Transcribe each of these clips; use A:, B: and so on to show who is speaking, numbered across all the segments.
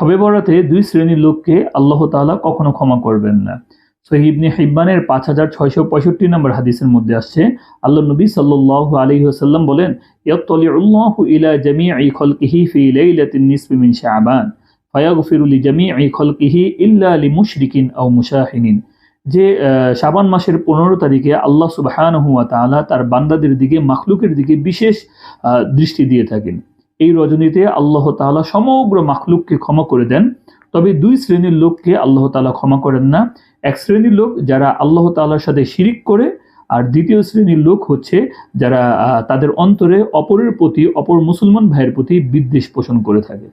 A: শবে বরাতে দুই শ্রেণির লোককে আল্লাহ তাআলা কখনো ক্ষমা করবেন না। সহিবনে হিব্বানের পাঁচ হাজার ছয়শো পঁয়ষট্টি নম্বর হাদিসের মধ্যে আসছে, আল্লাহ নবী সাল্লাল্লাহু আলাইহি ওয়াসাল্লাম বলেন, ইয়াত্তালিউল্লাহু ইলা জামিঈ খলকিহি ফি লাইলাতিন নিসফি মিন শাবান, ফায়াগফিরু লিজামিঈ খলকিহি ইল্লা লিমুশরিকিন আও মুশাহিনিন। যে শাবান মাসের পনেরো তারিখে আল্লাহ সুবহানাহু ওয়া তাআলা তার বান্দাদের দিকে, মাখলুকের দিকে বিশেষ দৃষ্টি দিয়ে থাকেন। এই রজনীতে আল্লাহ তালা সমগ্র মাখলুককে ক্ষমা করে দেন। তবে দুই শ্রেণির লোককে আল্লাহ তালা ক্ষমা করেন না। এক শ্রেণির লোক যারা আল্লাহ তাআলার সাথে শিরিক করে আর দ্বিতীয় শ্রেণির লোক হচ্ছে যারা তাদের অন্তরে অপরের প্রতি, অপর মুসলমান ভাইয়ের প্রতি বিদ্বেষ পোষণ করে থাকে।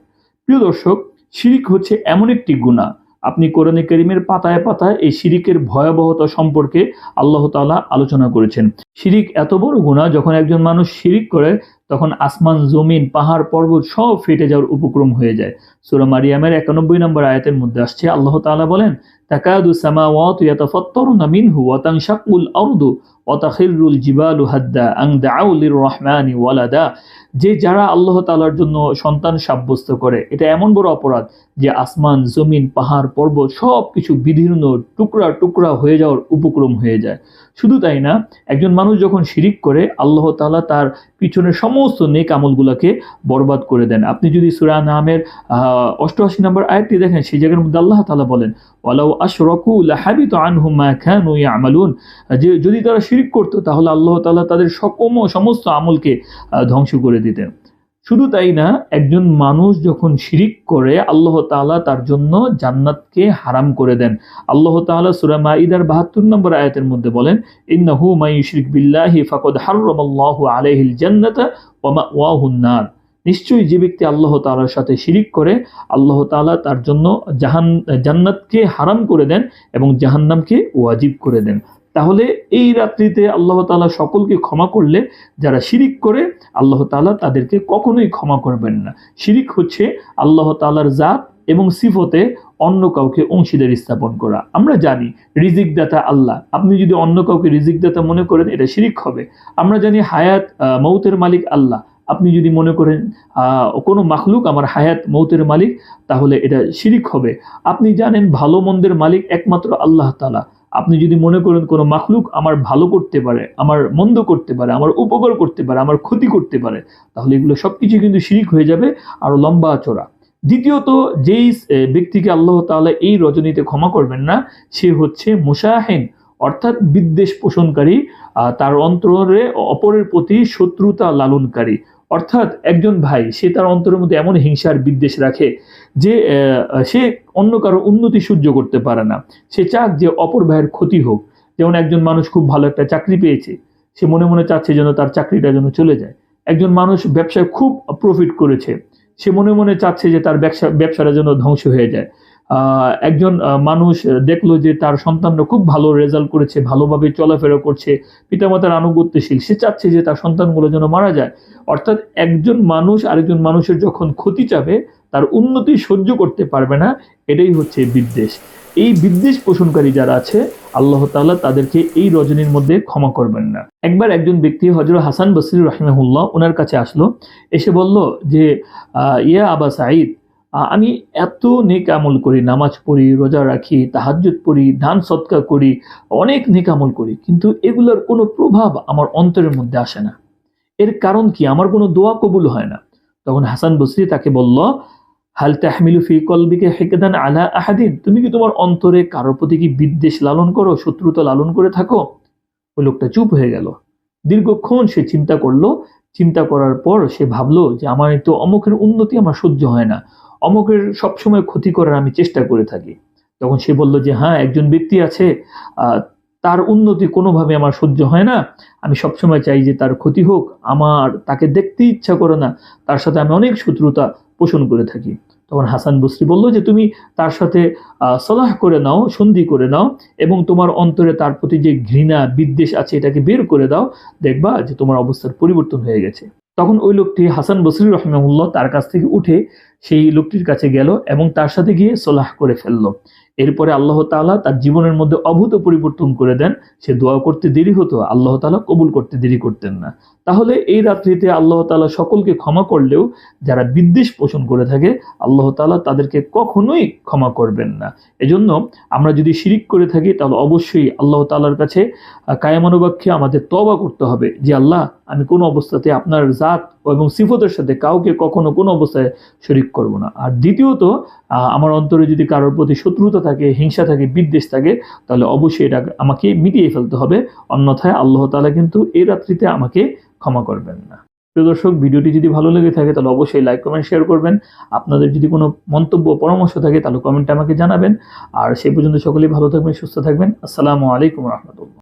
A: প্রিয় দর্শক, শিরিক হচ্ছে এমন একটি গুণা আপনি কোরআনে করিমের পাতায় পাতায় এই শিরিকের ভয়াবহতা সম্পর্কে আল্লাহ তাআলা আলোচনা করেছেন। শিরিক এত বড় গুণা যখন একজন মানুষ শিরিক করে, তখন আসমান, জমিন, পাহাড়, পর্বত সব ফেটে যাওয়ার উপক্রম হয়ে যায়। সূরা মারিয়ামের একানব্বই নম্বর আয়াতের মধ্যে আসছে, আল্লাহ তাআলা বলেন যে যারা আল্লাহ তাআলার জন্য সন্তান সাব্যস্ত করে, এটা এমন বড় অপরাধ যে আসমান, জমিন, পাহাড়, পর্বত সব কিছু বিদীর্ণ টুকরা টুকরা হয়ে যাওয়ার উপক্রম হয়ে যায়। শুধু তাই না, একজন মানুষ যখন শিরিক করে, আল্লাহ তালা তার পিছনের সমস্ত নেক আমলগুলোকে বরবাদ করে দেন। আপনি যদি সুরা নামের অষ্টআশি নম্বর আয়াতটি দেখেন, সেই জায়গার মধ্যে আল্লাহ তালা বলেন, ওয়ালাউ আশরাকু লাহাবিতু আনহুমা মা কানু ইয়ামালুন। যে, যদি তারা শিরিক করতো, তাহলে আল্লাহ তালা তাদের সকম, সমস্ত আমলকে ধ্বংস করে দিতেন। শুধু তাই না, একজন মানুষ যখন শিরিক করে, আল্লাহ তাআলা তার জন্য জান্নাতকে হারাম করে দেন। আল্লাহ তাআলা সূরা মাইদার 72 নম্বর আয়াতের মধ্যে বলেন, ইন্নাহু মাই ইউশরিক বিল্লাহি ফাকাদ হাররামাল্লাহু আলাইহিল জান্নাতা নিশ্চয়ই যে ব্যক্তি আল্লাহ তাআলার সাথে শিরিক করে, আল্লাহ তাআলা তার জন্য জাহান, জান্নাতকে হারাম করে দেন এবং জাহান্নামকে ওয়াজিব করে দেন। তাহলে এই রাত্রিতে আল্লাহ তাআলা সকলকে ক্ষমা করলে, যারা শিরিক করে, আল্লাহ তাআলা তাদেরকে কখনোই ক্ষমা করবেন না। শিরিক হচ্ছে আল্লাহ তালার জাত এবং সিফতে অন্য কাউকে অংশীদার স্থাপন করা। আমরা জানি রিজিক দাতা আল্লাহ। আপনি যদি অন্য কাউকে রিজিক দাতা মনে করেন, এটা শিরিক হবে। আমরা জানি হায়াত মৌতের মালিক আল্লাহ। আপনি যদি মনে করেন কোনো মাখলুক আমার হায়াত, মৌতের মালিক, তাহলে এটা শিরিক হবে। আপনি জানেন ভালো মন্দের মালিক একমাত্র আল্লাহ তাআলা। আপনি যদি মনে করেন কোনো মাখলুক আমার ভালো করতে পারে, আমার মন্দ করতে পারে, আমার উপকার করতে পারে, আমার ক্ষতি করতে পারে, তাহলে এগুলো সব সবকিছু কিন্তু শিরিক হয়ে যাবে আর লম্বা চড়া। দ্বিতীয়ত, যেই ব্যক্তিকে আল্লাহ তাআলা এই রজনীতে ক্ষমা করবেন না, সে হচ্ছে মুসাহিন, অর্থাৎ বিদ্বেষ পোষণকারী তার অন্তরে অপরের প্রতি শত্রুতা লালনকারী। অর্থাৎ একজন ভাই, সে তার অন্তরের মধ্যে এমন হিংসার বিদ্বেষ রাখে যে সে অন্য কারও উন্নতি সহ্য করতে পারে না। সে চাক যে অপর ভাইয়ের ক্ষতি হোক। যেমন একজন মানুষ খুব ভালো একটা চাকরি পেয়েছে, সে মনে মনে চাচ্ছে যেন তার চাকরিটা যেন চলে যায়। একজন মানুষ ব্যবসায় খুব প্রফিট করেছে, সে মনে মনে চাচ্ছে যে তার ব্যবসা, ব্যবসাটা যেন ধ্বংস হয়ে যায়। একজন মানুষ দেখল যে তার সন্তানরা খুব ভালো রেজাল্ট করেছে, ভালোভাবে চলাফেরা করছে, পিতামাতার আনুগত্যশীল, সে চাচ্ছে যে তার সন্তানগুলো যেন মারা যায়। অর্থাৎ একজন মানুষ আরেকজন মানুষের যখন ক্ষতি চাবে, তার উন্নতি সহ্য করতে পারবে না, এটাই হচ্ছে বিদ্বেষ। এই বিদ্বেষ পোষণকারী যারা আছে, আল্লাহ তাআলা তাদেরকে এই রজনীর মধ্যে ক্ষমা করবেন না। একবার একজন ব্যক্তি হজরত হাসান বসরি রাহিমাহুল্লাহ ওনার কাছে আসলো, এসে বলল যে ইয়া আবা সাঈদ আমি এত নেক আমল করি, নামাজ পড়ি, রোজা রাখি, তাহাজ্জুদ পড়ি, দান সৎকার করি, অনেক নেক আমল করি, কিন্তু এগুলোর কোনো প্রভাব আমার অন্তরের মধ্যে আসে না। এর কারণ কি? আমার কোনো দোয়া কবুল হয় না। তখন হাসান বসরি তাকে বলল, হাল তাহমিলু ফি কলবিকে হেকেদান আলা আহাদিন? তুমি কি তোমার অন্তরে কারোর প্রতি কি বিদ্বেষ লালন করো, শত্রুতা লালন করে থাকো? ওই লোকটা চুপ হয়ে গেল। দীর্ঘক্ষণ সে চিন্তা করল। চিন্তা করার পর সে ভাবলো যে আমার তো অমুকের উন্নতি আমার সহ্য হয় না। অমুকের সবসময় ক্ষতি করার আমি চেষ্টা করে থাকি। তখন সে বলল যে হ্যাঁ একজন ব্যক্তি আছে তার উন্নতি কোনোভাবে আমার সহ্য হয় না। আমি সবসময় চাই যে তার ক্ষতি হোক। আমার, তাকে দেখতে ইচ্ছা করে না। তার সাথে আমি অনেক শত্রুতা পোষণ করে থাকি। তখন হাসান বসরি বলল যে, তুমি তার সাথে সলাহ করে নাও, সন্ধি করে নাও এবং তোমার অন্তরে তার প্রতি যে ঘৃণা, বিদ্বেষ আছে এটাকে বের করে দাও। দেখবা যে তোমার অবস্থার পরিবর্তন হয়ে গেছে। তখন ওই লোকটি হাসান বসরি রহমাহুল্লাহ তার কাছ থেকে উঠে সেই লোকটির কাছে গেল এবং তার সাথে গিয়ে সোলাহ করে ফেলল। এরপরে আল্লাহ তাআলা তার জীবনের মধ্যে অভূত পরিবর্তন করে দেন। সে দোয়া করতে দেরি হতো, আল্লাহ তালা কবুল করতে দেরি করতেন না। তাহলে এই রাত্রিতে আল্লাহ তাআলা সকলকে ক্ষমা করলেও যারা বিদ্বেষ পোষণ করে থাকে, আল্লাহ তাআলা তাদেরকে কখনোই ক্ষমা করবেন না। এজন্য আমরা যদি শিরিক করে থাকি, তাহলে অবশ্যই আল্লাহ তালার কাছে কায়ামানুবাক্যে আমাদের তবা করতে হবে যে, আল্লাহ, আমি কোনো অবস্থাতে আপনার জাত এবং সিফতের সাথে কাউকে কখনো কোনো অবস্থায় শরিক করব না। আর দ্বিতীয়ত আমার অন্তরে যদি কারোর প্রতি শত্রুতা থাকে, হিংসা থাকে, বিদ্বেষ থাকে, তাহলে অবশ্যই এটা আমাকে মিটিয়ে ফেলতে হবে। অন্যথায় আল্লাহ তালা কিন্তু এই রাত্রিতে আমাকে ক্ষমা করবেন না। প্রিয় দর্শক, ভিডিওটি যদি ভালো লেগে থাকে, তাহলে অবশ্যই লাইক কমেন্ট শেয়ার করবেন। আপনাদের যদি কোনো মন্তব্য পরামর্শ থাকে, তাহলে কমেন্টে আমাকে জানাবেন। আর সেই পর্যন্ত সকলেই ভালো থাকবেন, সুস্থ থাকবেন। আসসালামু আলাইকুম রহমতুল্লাহ।